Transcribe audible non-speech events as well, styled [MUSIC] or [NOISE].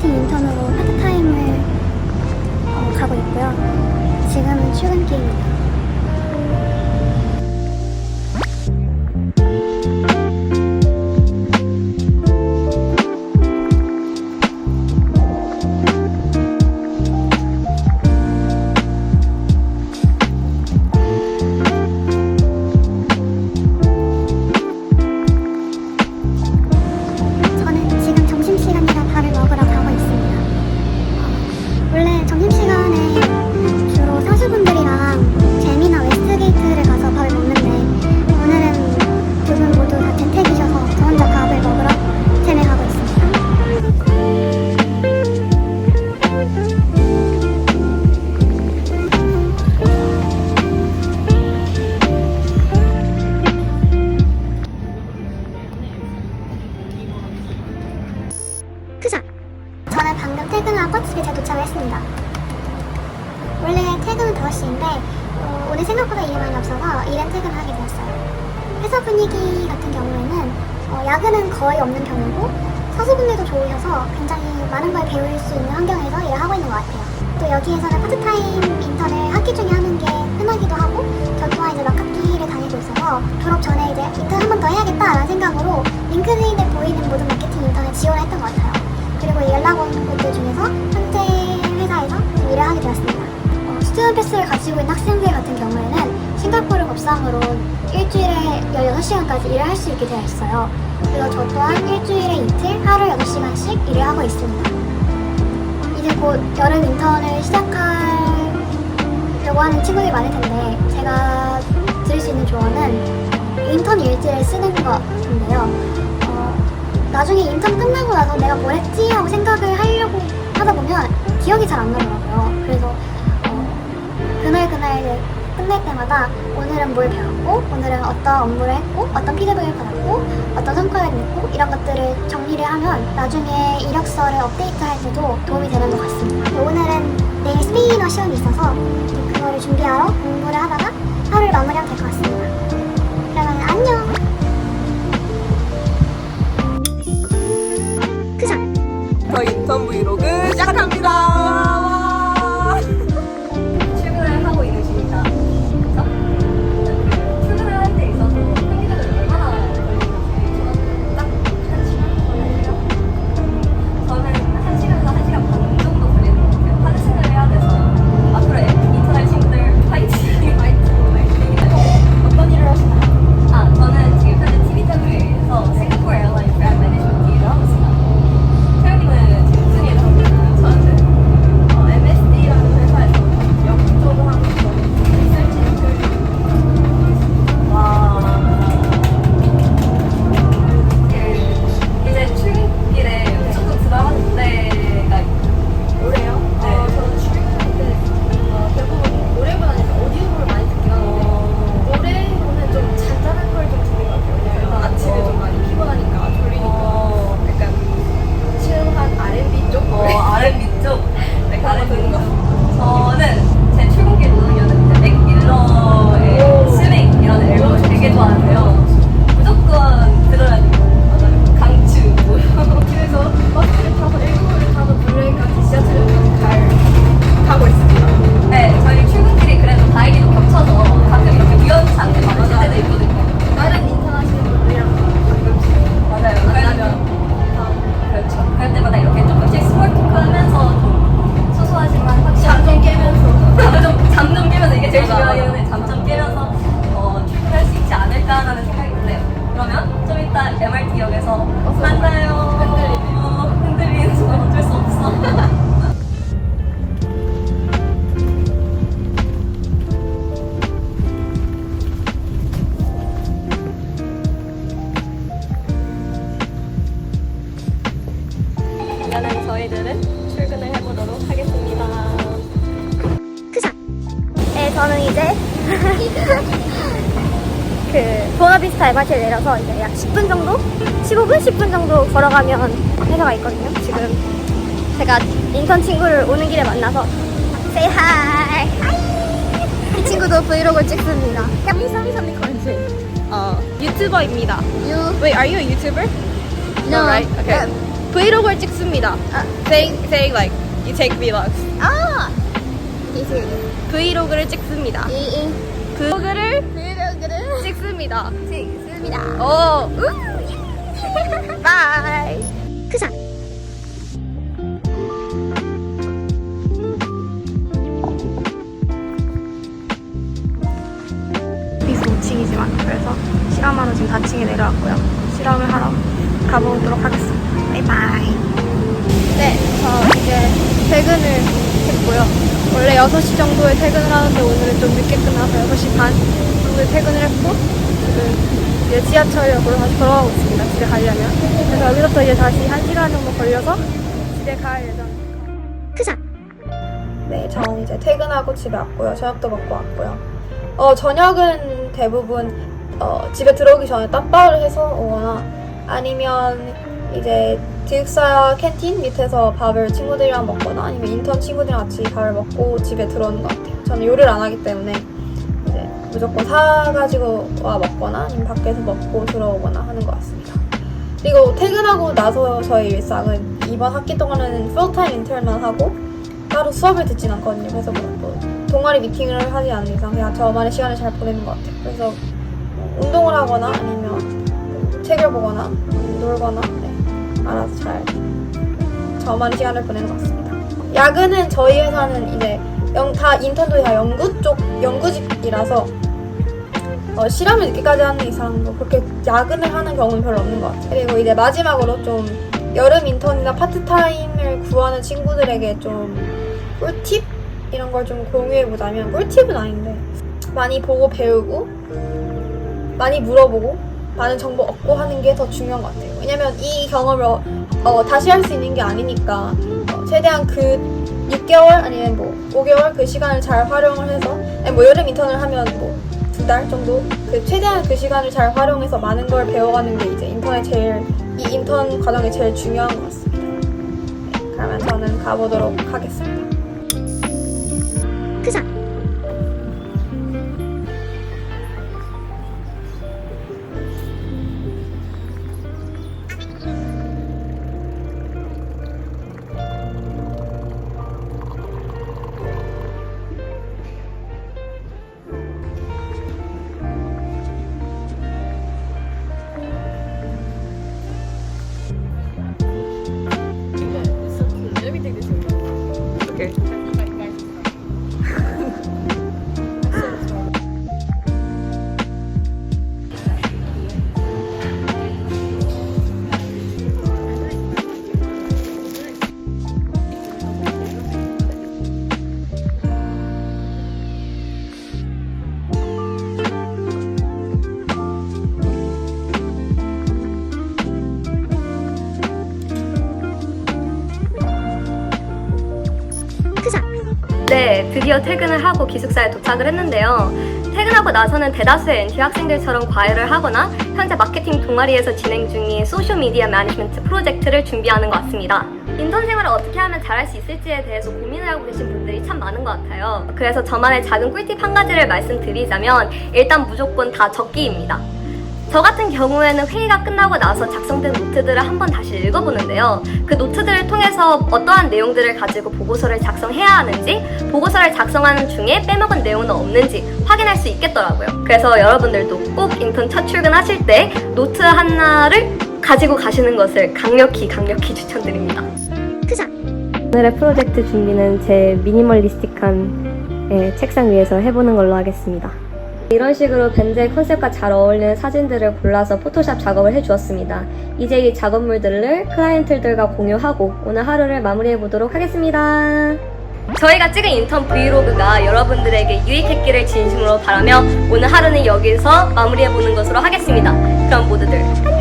마케팅 인턴으로 파트타임을 어, 가고 있고요. 지금은 출근길입니다. 야근은 거의 없는 편이고 사수분들도 좋으셔서 굉장히 많은 걸 배울 수 있는 환경에서 일을 하고 있는 것 같아요. 또 여기에서는 파트타임 인턴을 학기 중에 하는 게 흔하기도 하고 저 또한 이제 막 학기를 다니고 있어서 졸업 전에 이제 인턴 한 번 더 해야겠다라는 생각으로 링크드인에 보이는 모든 마케팅 인턴에 지원을 했던 것 같아요. 그리고 연락 온 곳들 중에서 현재 회사에서 일을 하게 되었습니다. 어, 스튜던 패스를 가지고 있는 학생들 같은 경우에는 싱가포르 법상으로 일주일에 16시간까지 일을 할 수 있게 되어 있어요. 그래서 저 또한 일주일에 이틀 하루 6시간씩 일을 하고 있습니다. 이제 곧 여름 인턴을 시작하려고 하는 친구들이 많을 텐데 제가 드릴 수 있는 조언은 인턴 일지를 쓰는 것인데요. 어, 나중에 인턴 끝나고 나서 내가 뭘 했지 하고 생각을 하려고 하다 보면 기억이 잘 안 나더라고요. 그래서 어, 그날 그날 끝날 때마다 오늘은 뭘 배웠고 오늘은 어떤 업무를 했고 어떤 피드백을 받았고 어떤 성과를 냈고 이런 것들을 정리를 하면 나중에 이력서를 업데이트할 때도 도움이 되는 것 같습니다. 오늘은 내일 스페인어 시험이 있어서 그거를 준비하러 공부를 하다가 하루를 마무리하면 될 것 같습니다. 그러면 안녕. 크사. 저희 인턴 브이로그 그 보나비스타 에바티를 내려서 이제 약 10분 정도? 15분? 10분 정도 걸어가면 회사가 있거든요. 지금 제가 인턴 친구를 오는 길에 만나서 say hi. 이 친구도 브이로그 찍습니다. 어, 유튜버입니다. You Wait, are you a YouTuber? No. right? Okay. Um, 브이로그를 찍습니다. saying saying like you take vlogs. 아! 이슬. 브이로그를 찍습니다. 이이. 브이로그를 브이로그를 찍습니다. 찍습니다. 오, [LAUGHS] 바이. 크사. 비스 5층이지만 그래서 실험하러 지금 4층에 내려왔고요. 실험을 하러 가보도록 하겠습니다. 바이바이. 네, 저 이제 퇴근을 했고요. 원래 6시 정도에 퇴근을 하는데 오늘은 좀 늦게 끝나서 6시 반 정도에 퇴근을 했고 지금 이제 지하철역으로 다시 돌아가고 있습니다. 집에 가려면. 그래서 여기서부터 이제 다시 1시간 정도 걸려서 집에 갈 예정입니다. 크사. 네, 저는 이제 퇴근하고 집에 왔고요. 저녁도 먹고 왔고요. 어, 저녁은 대부분 어, 집에 들어오기 전에 땀바를 해서 오거나 아니면 이제 기숙사 캔틴 밑에서 밥을 친구들이랑 먹거나 아니면 인턴 친구들이랑 같이 밥을 먹고 집에 들어오는 것 같아요. 저는 요리를 안 하기 때문에 무조건 사가지고 와 먹거나 아니면 밖에서 먹고 들어오거나 하는 것 같습니다. 그리고 퇴근하고 나서 저희 일상은 이번 학기 동안은 풀타임 인턴만 하고 따로 수업을 듣진 않거든요. 그래서 뭐, 뭐 동아리 미팅을 하지 않는 이상 그냥 저만의 시간을 잘 보내는 것 같아요. 그래서 뭐 운동을 하거나 아니면 뭐 책을 보거나 놀거나 네, 알아서 잘 저만의 시간을 보내는 것 같습니다. 야근은 저희 회사는 이제 영, 다 인턴도 다 연구 쪽 연구직이라서 어, 실험을 늦게까지 하는 이상 뭐 그렇게 야근을 하는 경우는 별로 없는 것 같아요. 그리고 이제 마지막으로 좀 여름 인턴이나 파트타임을 구하는 친구들에게 좀 꿀팁 이런 걸 좀 공유해 보자면 꿀팁은 아닌데 많이 보고 배우고 많이 물어보고 많은 정보 얻고 하는 게 더 중요한 것 같아요. 왜냐면 이 경험을 어, 어, 다시 할 수 있는 게 아니니까 어, 최대한 그 6개월 아니면 뭐 5개월 그 시간을 잘 활용을 해서 뭐 여름 인턴을 하면 뭐 두 달 정도 그 최대한 그 시간을 잘 활용해서 많은 걸 배워가는 게 이제 인턴의 제일 이 인턴 과정이 제일 중요한 것 같습니다. 네, 그러면 저는 가보도록 하겠습니다. 크사. 네, 드디어 퇴근을 하고 기숙사에 도착을 했는데요. 퇴근하고 나서는 대다수의 NT 학생들처럼 과외를 하거나 현재 마케팅 동아리에서 진행 중인 소셜미디어 매니지먼트 프로젝트를 준비하는 것 같습니다. 인턴 생활을 어떻게 하면 잘할 수 있을지에 대해서 고민을 하고 계신 분들이 참 많은 것 같아요. 그래서 저만의 작은 꿀팁 한 가지를 말씀드리자면 일단 무조건 다 적기입니다. 저 같은 경우에는 회의가 끝나고 나서 작성된 노트들을 한번 다시 읽어보는데요. 그 노트들을 통해서 어떠한 내용들을 가지고 보고서를 작성해야 하는지, 보고서를 작성하는 중에 빼먹은 내용은 없는지 확인할 수 있겠더라고요. 그래서 여러분들도 꼭 인턴 첫 출근하실 때 노트 하나를 가지고 가시는 것을 강력히 강력히 추천드립니다. 크사. 오늘의 프로젝트 준비는 제 미니멀리스틱한 예, 책상 위에서 해보는 걸로 하겠습니다. 이런 식으로 벤제의 컨셉과 잘 어울리는 사진들을 골라서 포토샵 작업을 해주었습니다. 이제 이 작업물들을 클라이언트들과 공유하고 오늘 하루를 마무리해 보도록 하겠습니다. 저희가 찍은 인턴 브이로그가 여러분들에게 유익했기를 진심으로 바라며 오늘 하루는 여기서 마무리해 보는 것으로 하겠습니다. 그럼 모두들 안녕!